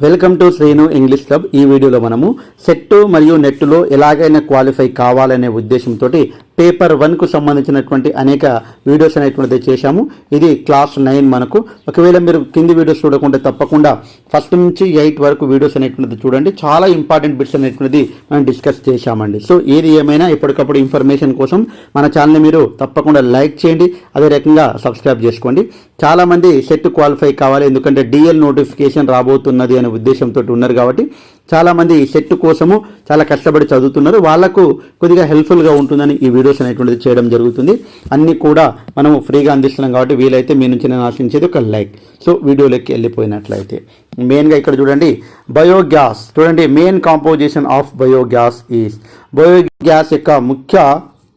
Welcome to Sreenu English club ఈ వీడియోలో మనము సెట్ మరియు నెట్లో ఎలాగైనా క్వాలిఫై కావాలనే ఉద్దేశంతో పేపర్ వన్కు సంబంధించినటువంటి అనేక వీడియోస్ అనేటువంటిది చేశాము. ఇది క్లాస్ నైన్ మనకు. ఒకవేళ మీరు కింది వీడియోస్ చూడకుంటే తప్పకుండా ఫస్ట్ నుంచి ఎయిట్ వరకు వీడియోస్ అనేటువంటిది చూడండి. చాలా ఇంపార్టెంట్ బిట్స్ అనేటువంటిది మనం డిస్కస్ చేశామండి. సో ఏది ఏమైనా ఎప్పటికప్పుడు ఇన్ఫర్మేషన్ కోసం మన ఛానల్ని మీరు తప్పకుండా లైక్ చేయండి. అదే రకంగా సబ్స్క్రైబ్ చేసుకోండి. చాలామంది సెట్ క్వాలిఫై కావాలి. ఎందుకంటే డిఎల్ నోటిఫికేషన్ రాబోతున్నది అనే ఉద్దేశంతో ఉన్నారు కాబట్టి చాలామంది సెట్ కోసము చాలా కష్టపడి చదువుతున్నారు. వాళ్ళకు కొద్దిగా హెల్ప్ఫుల్గా ఉంటుందని ఈ వీడియోస్ అనేటువంటిది చేయడం జరుగుతుంది. అన్నీ కూడా మనము ఫ్రీగా అందిస్తున్నాం కాబట్టి వీలైతే మీ నుంచి నేను ఆశించేది ఒక లైక్ సో వీడియోలోకి వెళ్ళిపోయినట్లయితే. మెయిన్గా ఇక్కడ చూడండి. బయోగ్యాస్ చూడండి main composition of biogas is biogas యొక్క ముఖ్య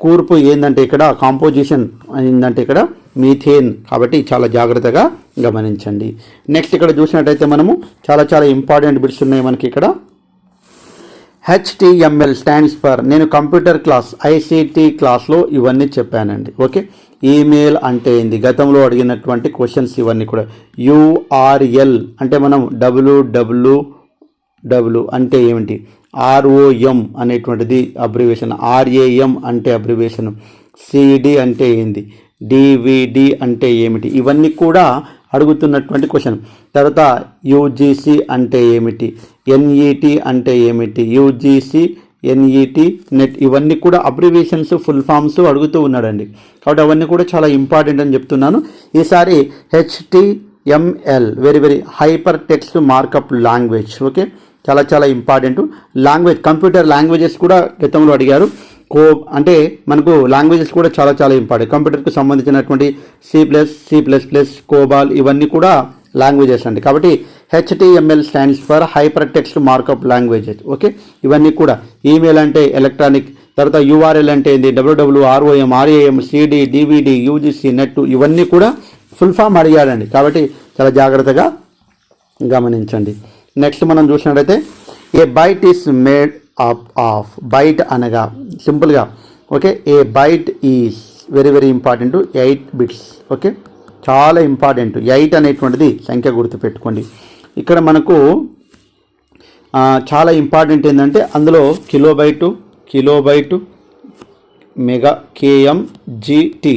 కూర్పు ఏంటంటే ఇక్కడ కాంపోజిషన్ ఏంటంటే ఇక్కడ మీథేన్ కాబట్టి చాలా జాగ్రత్తగా గమనించండి. నెక్స్ట్ ఇక్కడ చూసినట్టయితే మనము చాలా చాలా ఇంపార్టెంట్ బిట్స్ ఉన్నాయి మనకి ఇక్కడ. హెచ్టిఎంఎల్ స్టాండ్స్ ఫర్ నేను కంప్యూటర్ క్లాస్ ఐసీటీ క్లాస్లో ఇవన్నీ చెప్పానండి. ఓకే ఈమెయిల్ అంటే ఏంది? గతంలో అడిగినటువంటి క్వశ్చన్స్ ఇవన్నీ కూడా. యూఆర్ఎల్ అంటే మనం డబ్ల్యూడబ్ల్యూ డబ్ల్యూ అంటే ఏమిటి? ఆర్ఓఎం అనేటువంటిది అబ్రివేషన్ ఆర్ఏఎం అంటే అబ్రివేషన్ సిడి అంటే ఏంది? డివిడి అంటే ఏమిటి? ఇవన్నీ కూడా అడుగుతున్నటువంటి క్వశ్చన్ తర్వాత యూజీసీ అంటే ఏమిటి? ఎన్ఈటి అంటే ఏమిటి? యూజీసీ ఎన్ఈటి నెట్ ఇవన్నీ కూడా అబ్రివేషన్స్ ఫుల్ ఫామ్స్ అడుగుతూ ఉన్నాడండి. కాబట్టి అవన్నీ కూడా చాలా ఇంపార్టెంట్ అని చెప్తున్నాను. ఈసారి HTML very very hyper text markup language okay చాలా చాలా ఇంపార్టెంట్ లాంగ్వేజ్ కంప్యూటర్ లాంగ్వేజెస్ కూడా గతంలో అడిగారు. కో అంటే మనకు లాంగ్వేజెస్ కూడా చాలా చాలా ఇంపార్టెంట్. కంప్యూటర్కి సంబంధించినటువంటి C plus C plus plus COBOL ఇవన్నీ కూడా లాంగ్వేజెస్ అండి. కాబట్టి HTML stands for hyper text markup languages okay? ఇవన్నీ కూడా. ఈమెయిల్ అంటే ఎలక్ట్రానిక్ తర్వాత యూఆర్ఎల్ అంటే ఏంది? WWW ROM RAM CD DVD UGC net ఇవన్నీ కూడా ఫుల్ ఫామ్ అడిగాడండి కాబట్టి చాలా జాగ్రత్తగా గమనించండి. నెక్స్ట్ మనం చూసినట్టయితే a byte is made of of byte అనగా సింపుల్గా okay a byte is very very important eight bits okay చాలా ఇంపార్టెంట్ ఎయిట్ అనేటువంటిది సంఖ్య గుర్తుపెట్టుకోండి ఇక్కడ మనకు చాలా ఇంపార్టెంట్ ఏంటంటే అందులో kilo byte kilo byte mega KM GT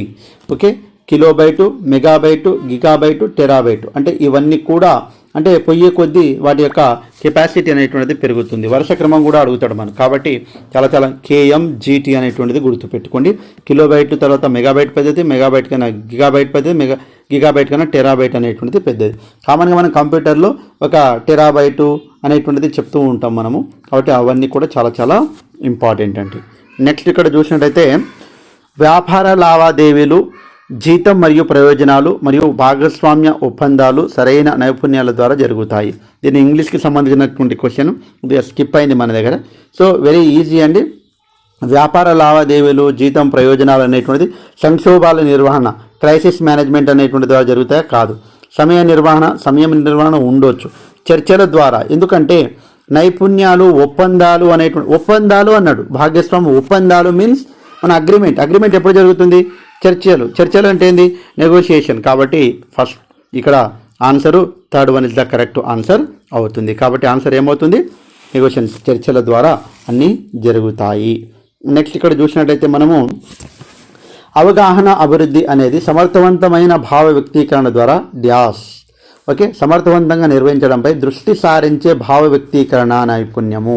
okay kilobyte megabyte gigabyte terabyte అంటే ఇవన్నీ కూడా అంటే పొయ్యే కొద్దీ వాటి యొక్క కెపాసిటీ అనేటువంటిది పెరుగుతుంది. వరుస క్రమం కూడా అడుగుతాడు మనం. కాబట్టి చాలా చాలా కేఎం జీటీ అనేటువంటిది గుర్తుపెట్టుకోండి. కిలోబైట్ తర్వాత మెగాబైట్ పెద్దది మెగాబైట్ కన్నా గిగాబైట్ పెద్దది మెగా గిగాబైట్ కన్నా టెరాబైట్ అనేటువంటిది పెద్దది. కామన్గా మనం కంప్యూటర్లో ఒక టెరాబైటు అనేటువంటిది చెప్తూ ఉంటాం మనము. కాబట్టి అవన్నీ కూడా చాలా చాలా ఇంపార్టెంట్ అండి. నెక్స్ట్ ఇక్కడ చూసినట్టయితే వ్యాపార లావాదేవీలు జీతం మరియు ప్రయోజనాలు మరియు భాగస్వామ్య ఒప్పందాలు సరైన నైపుణ్యాల ద్వారా జరుగుతాయి. దీని ఇంగ్లీష్కి సంబంధించినటువంటి క్వశ్చన్. ఇది స్కిప్ అయింది మన దగ్గర. సో వెరీ ఈజీ అండి. వ్యాపార లావాదేవీలు జీతం ప్రయోజనాలు అనేటువంటిది సంక్షోభాల నిర్వహణ క్రైసిస్ మేనేజ్మెంట్ అనేటువంటి ద్వారా జరుగుతాయా? కాదు. సమయ నిర్వహణ సమయం నిర్వహణ ఉండొచ్చు. చర్చల ద్వారా. ఎందుకంటే నైపుణ్యాలు ఒప్పందాలు అనేటువంటి ఒప్పందాలు అన్నాడు. భాగస్వామ్య ఒప్పందాలు మీన్స్ మన అగ్రిమెంట్ అగ్రిమెంట్ ఎప్పుడు జరుగుతుంది? చర్చలు. చర్చలు అంటే ఏంది? నెగోషియేషన్ కాబట్టి ఫస్ట్ ఇక్కడ answer third one is the correct answer అవుతుంది. కాబట్టి ఆన్సర్ ఏమవుతుంది? నెగోషియేషన్ చర్చల ద్వారా అన్నీ జరుగుతాయి. నెక్స్ట్ ఇక్కడ చూసినట్టయితే మనము అవగాహన అభివృద్ధి అనేది సమర్థవంతమైన భావ వ్యక్తీకరణ ద్వారా డ్యాస్ ఓకే? సమర్థవంతంగా నిర్వహించడంపై దృష్టి సారించే భావ వ్యక్తీకరణ నైపుణ్యము.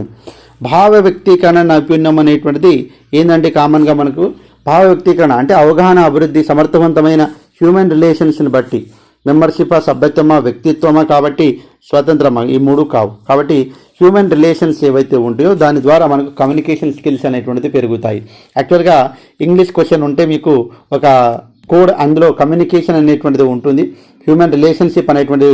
భావ వ్యక్తీకరణ నైపుణ్యం అనేటువంటిది ఏంటంటే కామన్గా మనకు భావ వ్యక్తీకరణ అంటే అవగాహన అభివృద్ధి సమర్థవంతమైన హ్యూమన్ రిలేషన్స్ని బట్టి మెంబర్షిప్ సభ్యత్వమా వ్యక్తిత్వమా కాబట్టి స్వతంత్రమా ఈ మూడు కావు. కాబట్టి హ్యూమన్ రిలేషన్స్ ఏవైతే ఉంటాయో దాని ద్వారా మనకు కమ్యూనికేషన్ స్కిల్స్ అనేటువంటిది పెరుగుతాయి. యాక్చువల్గా ఇంగ్లీష్ క్వశ్చన్ ఉంటే మీకు ఒక కోడ్ అందులో కమ్యూనికేషన్ అనేటువంటిది ఉంటుంది. హ్యూమన్ రిలేషన్షిప్ అనేటువంటి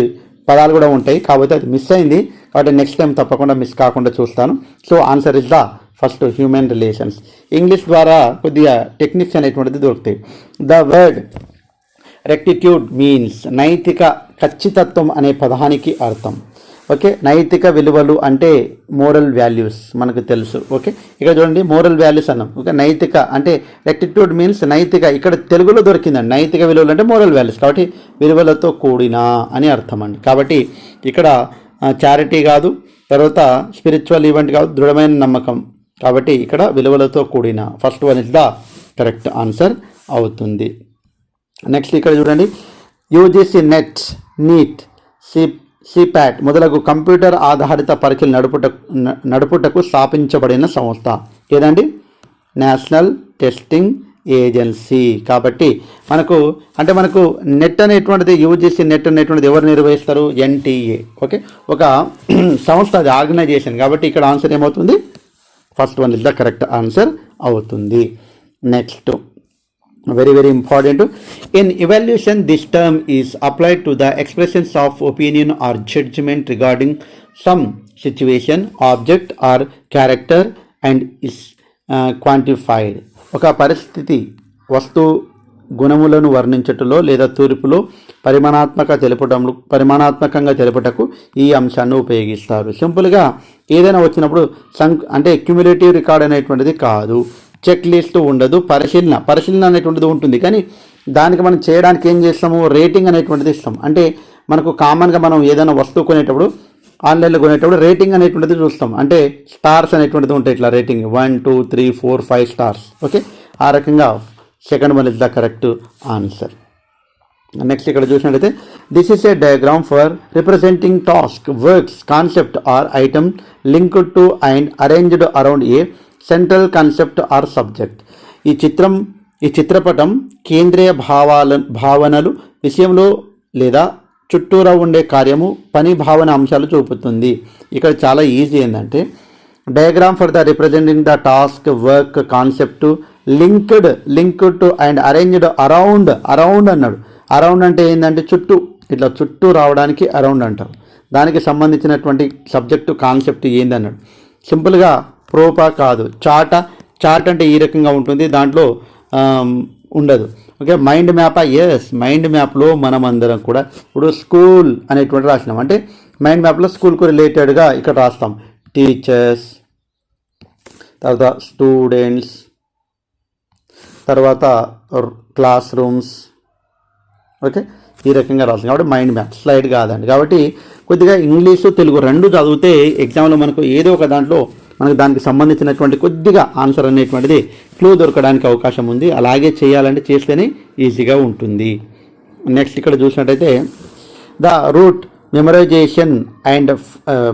పదాలు కూడా ఉంటాయి. కాకపోతే అది మిస్ అయింది. కాబట్టి నెక్స్ట్ టైం తప్పకుండా మిస్ కాకుండా చూస్తాను. So answer is the first human relations English ద్వారా కొద్దిగా టెక్నిక్స్ అనేటువంటిది దొరుకుతాయి. ద వర్డ్ రెక్టిట్యూడ్ మీన్స్ నైతిక ఖచ్చితత్వం అనే పదానికి అర్థం. ఓకే? నైతిక విలువలు అంటే మోరల్ వాల్యూస్ మనకు తెలుసు. ఓకే? ఇక్కడ చూడండి మోరల్ వాల్యూస్ అన్నాం. ఓకే? నైతిక అంటే రెక్టిట్యూడ్ మీన్స్ నైతిక ఇక్కడ తెలుగులో దొరికిందండి. నైతిక విలువలు అంటే మోరల్ వాల్యూస్ కాబట్టి విలువలతో కూడిన అని అర్థం అండి కాబట్టి ఇక్కడ చారిటీ కాదు తర్వాత స్పిరిచువల్ ఈవెంట్ కాదు దృఢమైన నమ్మకం. కాబట్టి ఇక్కడ విలువలతో కూడిన first one is the correct answer అవుతుంది. నెక్స్ట్ ఇక్కడ చూడండి. యూజీసీ నెట్ నీట్ సి సిప్యాట్ మొదలగు కంప్యూటర్ ఆధారిత పరీక్షలు నడుపుట నడుపుటకు స్థాపించబడిన సంస్థ. ఏదండి? National testing agency. కాబట్టి మనకు అంటే మనకు నెట్ అనేటువంటిది యూజీసీ నెట్ అనేటువంటిది ఎవరు నిర్వహిస్తారు? ఎన్టీఏ. ఓకే? ఒక సంస్థ అది ఆర్గనైజేషన్. కాబట్టి ఇక్కడ ఆన్సర్ ఏమవుతుంది? First one is the correct answer అవుతుంది. Next. Very very important in evaluation this term is applied to the expressions of opinion or judgement regarding some situation object or character and is quantified ఒక పరిస్థితి వస్తువు గుణములను వర్ణించటంలో లేదా తూర్పులో పరిమాణాత్మక తెలుపటంలో పరిమాణాత్మకంగా తెలుపుటకు ఈ అంశాన్ని ఉపయోగిస్తారు. సింపుల్గా ఏదైనా వచ్చినప్పుడు సం అంటే క్యుములేటివ్ రికార్డ్ అనేటువంటిది కాదు. చెక్ లిస్ట్ ఉండదు పరిశీలన. పరిశీలన అనేటువంటిది ఉంటుంది కానీ దానికి మనం చేయడానికి ఏం చేస్తాము? రేటింగ్ అనేటువంటిది ఇస్తాం. అంటే మనకు కామన్గా మనం ఏదైనా వస్తువు కొనేటప్పుడు ఆన్లైన్లో కొనేటప్పుడు రేటింగ్ అనేటువంటిది చూస్తాం. అంటే స్టార్స్ అనేటువంటిది ఉంటాయి ఇట్లా rating one two three four five stars okay ఆ రకంగా second one is the correct answer next ఇక్కడ చూసినట్లయితే this is a diagram for representing task works concept or item linked to and arranged around a central concept or subject ఈ చిత్రం ఈ చిత్రపటం కేంద్రీయ భావాల భావనలు విషయంలో లేదా చుట్టూరా ఉండే కార్యము పని భావన అంశాలు చూపుతుంది. ఇక్కడ చాలా ఈజీ ఏంటంటే diagram for the representing the task work concept linked linked to and arranged around around అన్నాడు. అరౌండ్ అంటే ఏంటంటే చుట్టూ. ఇట్లా చుట్టూ రావడానికి అరౌండ్ అంటారు. దానికి సంబంధించినటువంటి సబ్జెక్టు కాన్సెప్ట్ ఏందన్నాడు. సింపుల్గా ప్రోపా కాదు. చాట చాట్ అంటే ఈ రకంగా ఉంటుంది. దాంట్లో ఉండదు. ఓకే మైండ్ మ్యాపా? ఎస్ మైండ్ మ్యాప్లో మనం అందరం కూడా ఇప్పుడు స్కూల్ అనేటువంటి రాసినాం. అంటే మైండ్ మ్యాప్లో స్కూల్కు రిలేటెడ్గా ఇక్కడ రాస్తాం. టీచర్స్ తర్వాత స్టూడెంట్స్ తర్వాత క్లాస్ రూమ్స్ ఓకే ఈ రకంగా రాస్తాం. కాబట్టి మైండ్ మ్యాప్ స్లైడ్ కాదండి. కాబట్టి కొద్దిగా ఇంగ్లీషు తెలుగు రెండు చదివితే ఎగ్జామ్లో మనకు ఏదో ఒక దాంట్లో మనకు దానికి సంబంధించినటువంటి కొద్దిగా ఆన్సర్ అనేటువంటిది క్లూ దొరకడానికి అవకాశం ఉంది. అలాగే చేయాలంటే చేస్తేనే ఈజీగా ఉంటుంది. నెక్స్ట్ ఇక్కడ చూసినట్టయితే the rote memorisation and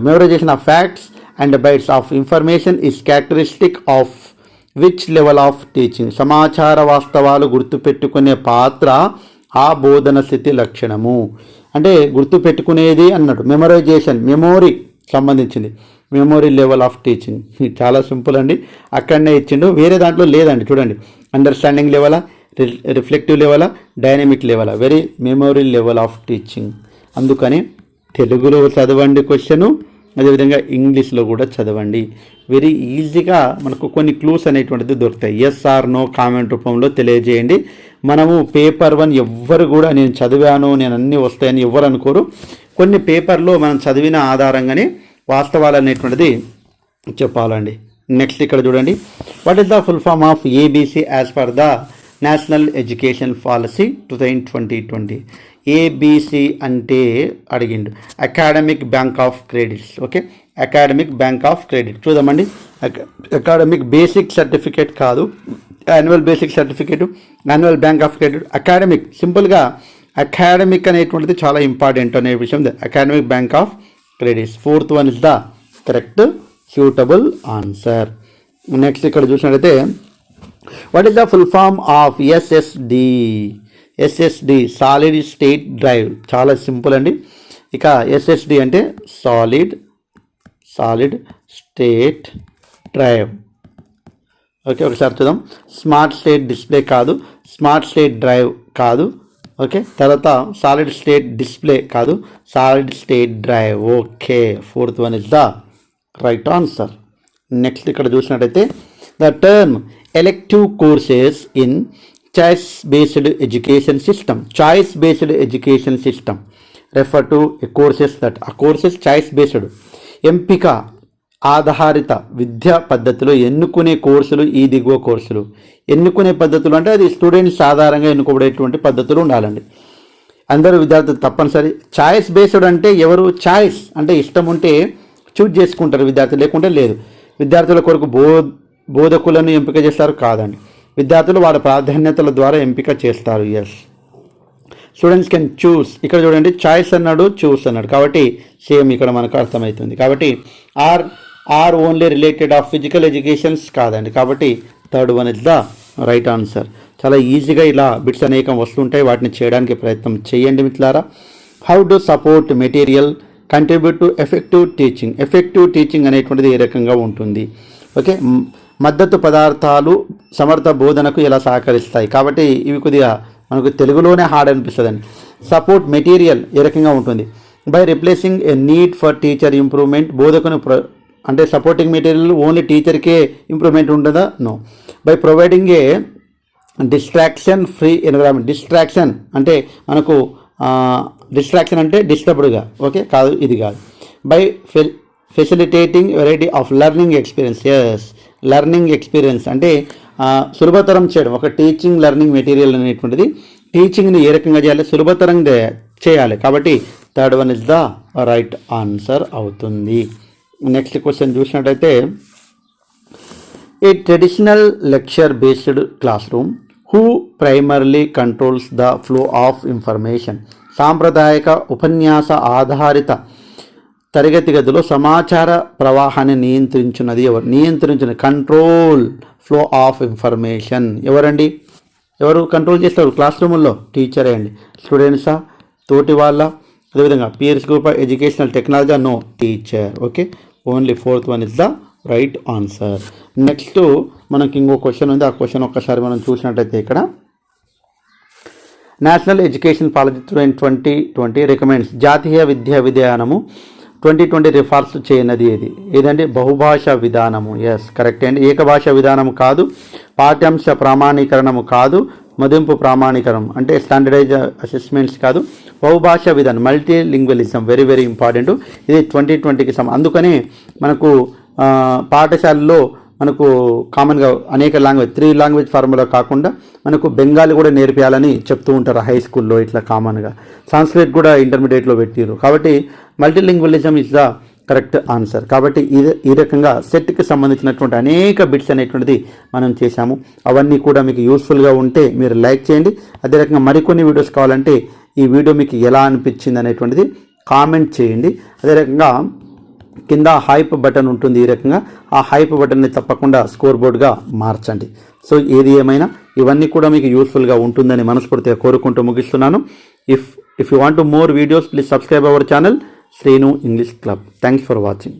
memorisation of facts and bytes of information is characteristic of which level of teaching సమాచార వాస్తవాలు గుర్తుపెట్టుకునే పాత్ర ఆ బోధన స్థితి లక్షణము. అంటే గుర్తుపెట్టుకునేది అన్నాడు. మెమరైజేషన్ మెమోరీ సంబంధించింది. మెమోరీ లెవెల్ ఆఫ్ టీచింగ్ చాలా సింపుల్ అండి. అక్కడనే ఇచ్చిండు. వేరే దాంట్లో లేదండి. చూడండి. అండర్స్టాండింగ్ లెవెలా రిఫ్లెక్టివ్ లెవెలా dynamic లెవెలా very memory level of teaching అందుకని తెలుగులో చదవండి క్వశ్చను అదేవిధంగా ఇంగ్లీష్లో కూడా చదవండి. వెరీ ఈజీగా మనకు కొన్ని క్లూస్ అనేటువంటిది దొరుకుతాయి. ఎస్ ఆర్ నో కామెంట్ రూపంలో తెలియజేయండి. మనము పేపర్ వన్ ఎవ్వరు కూడా నేను చదివాను నేను అన్నీ వస్తాయని ఎవ్వరు అనుకోరు. కొన్ని పేపర్లో మనం చదివిన ఆధారంగానే వాస్తవాలు అనేటువంటిది చెప్పాలండి. నెక్స్ట్ ఇక్కడ చూడండి. What is the full form of ABC as per the national education policy two thousand twenty twenty ABC అంటే అడిగిండు. Academic bank of credits. Okay? Academic bank of credit. చూద్దామండి. అకాడమిక్ బేసిక్ సర్టిఫికేట్ కాదు. Annual basic certificate annual bank of credit. Academic సింపుల్గా academic అనేటువంటిది చాలా important అనే విషయం academic bank of credits. Fourth one is the correct suitable answer. Next ఇక్కడ చూసినట్లయితే what is the full form of SSD SSD solid state drive చాలా simple అండి. ఇక ఎస్ఎస్డి అంటే solid solid state drive okay ఒకసారి చూద్దాం. స్మార్ట్ స్టేట్ డిస్ప్లే కాదు. Smart state drive కాదు. ఓకే తర్వాత సాలిడ్ స్టేట్ డిస్ప్లే కాదు. Solid state drive okay fourth one is the right answer next ఇక్కడ చూసినట్టయితే the term elective courses in choice based education system choice based education system refer to courses that ఆ courses choice based ఎంపిక ఆధారిత విద్యా పద్ధతిలో ఎన్నుకునే కోర్సులు ఈ దిగువ కోర్సులు. ఎన్నుకునే పద్ధతులు అంటే అది స్టూడెంట్స్ ఆధారంగా ఎన్నుకోబడేటువంటి పద్ధతులు ఉండాలండి. అందరూ విద్యార్థులు తప్పనిసరి. ఛాయిస్ బేస్డ్ అంటే ఎవరు? ఛాయిస్ అంటే ఇష్టం ఉంటే చూజ్ చేసుకుంటారు విద్యార్థులు లేకుంటే లేదు. విద్యార్థుల కొరకు బోధ బోధకులను ఎంపిక చేస్తారు కాదండి. విద్యార్థులు వాళ్ళ ప్రాధాన్యతల ద్వారా ఎంపిక చేస్తారు. ఎస్ స్టూడెంట్స్ కెన్ చూస్ ఇక్కడ చూడండి చాయిస్ అన్నాడు చూస్ అన్నాడు. కాబట్టి సేమ్ ఇక్కడ మనకు అర్థమవుతుంది. కాబట్టి or or only related of physical educations కాదండి. కాబట్టి third one is the right answer చాలా ఈజీగా ఇలా బిట్స్ అనేకం వస్తుంటాయి. వాటిని చేయడానికి ప్రయత్నం చేయండి మిత్రులారా. How to support material contribute to effective teaching effective teaching అనేటువంటిది ఏ రకంగా ఉంటుంది? ఓకే మద్దతు పదార్థాలు సమర్థ బోధనకు ఎలా సహకరిస్తాయి. కాబట్టి ఇవి కొద్దిగా మనకు తెలుగులోనే హార్డ్ అనిపిస్తుందండి. సపోర్ట్ మెటీరియల్ ఏ రకంగా ఉంటుంది? By replacing a need for teacher improvement బోధకును ప్ర అంటే సపోర్టింగ్ మెటీరియల్ ఓన్లీ టీచర్కే ఇంప్రూవ్మెంట్ ఉంటుందా? No. By providing a distraction free environment distraction అంటే మనకు డిస్ట్రాక్షన్ అంటే డిస్టర్బ్డ్గా ఓకే? కాదు ఇది కాదు. బై ఫె facilitating variety of learning experiences. Learning experience అంటే సులభతరం చేయడం. ఒక టీచింగ్ లెర్నింగ్ మెటీరియల్ అనేటువంటిది టీచింగ్ని ఏ రకంగా చేయాలి? సులభతరంగా చేయాలి. కాబట్టి third one is the right answer అవుతుంది. నెక్స్ట్ క్వశ్చన్ చూసినట్టయితే a traditional lecture based classroom who primarily controls the flow of information సాంప్రదాయక ఉపన్యాస ఆధారిత తరగతి గదిలో సమాచార ప్రవాహాన్ని నియంత్రించున్నది ఎవరు? నియంత్రించిన కంట్రోల్ ఫ్లో ఆఫ్ ఇన్ఫర్మేషన్. ఎవరండి? ఎవరు కంట్రోల్ చేస్తారు? క్లాస్ రూముల్లో టీచరే అండి. స్టూడెంట్సా? తోటి వాళ్ళ? అదేవిధంగా peers group educational technology no teacher. Okay? Only fourth one is the right answer. Next మనకి ఇంకో క్వశ్చన్ ఉంది. ఆ క్వశ్చన్ ఒక్కసారి మనం చూసినట్టయితే ఇక్కడ national education policy twenty twenty recommends జాతీయ విద్యా విధానము ట్వంటీ ట్వంటీ రిఫార్స్ చేయనది ఏది? ఏదంటే బహుభాషా విధానము. ఎస్ కరెక్ట్ అండి. ఏకభాష విధానము కాదు పాఠ్యాంశ ప్రామాణీకరణము కాదు మదింపు ప్రామాణీకరణం. అంటే స్టాండర్డైజ్ అసెస్మెంట్స్ కాదు బహుభాష విధానం multilingualism very very important ఇది ట్వంటీ ట్వంటీకి సమ అందుకనే మనకు పాఠశాలలో మనకు కామన్గా అనేక లాంగ్వేజ్ త్రీ లాంగ్వేజ్ ఫార్ములా కాకుండా మనకు బెంగాలీ కూడా నేర్పించాలని చెప్తూ ఉంటారు హై స్కూల్లో ఇట్లా కామన్గా సాంస్క్రిట్ కూడా ఇంటర్మీడియట్లో పెట్టారు కాబట్టి multilingualism is the correct answer కాబట్టి ఇది ఈ రకంగా సెట్కి సంబంధించినటువంటి అనేక బిట్స్ అనేటువంటిది మనం చేశాము. అవన్నీ కూడా మీకు యూస్ఫుల్గా ఉంటే మీరు లైక్ చేయండి. అదే రకంగా మరికొన్ని వీడియోస్ కావాలంటే ఈ వీడియో మీకు ఎలా అనిపించింది అనేటువంటిది కామెంట్ చేయండి. అదే రకంగా కింద హైప్ బటన్ ఉంటుంది ఈ రకంగా. ఆ హైప్ బటన్ని తప్పకుండా స్కోర్ బోర్డ్గా మార్చండి. సో ఏది ఏమైనా ఇవన్నీ కూడా మీకు యూస్ఫుల్గా ఉంటుందని మనస్ఫూర్తిగా కోరుకుంటూ ముగిస్తున్నాను. If if you want more videos please subscribe our channel Sreenu English club thanks for watching